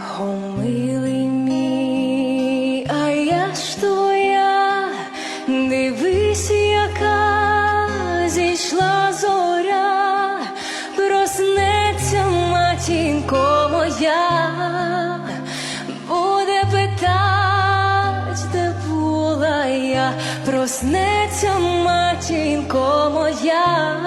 О, милий мій, а я ж твоя, дивись, яка зійшла зоря, проснеться матінко моя, буде питать, де була я, проснеться матінко моя.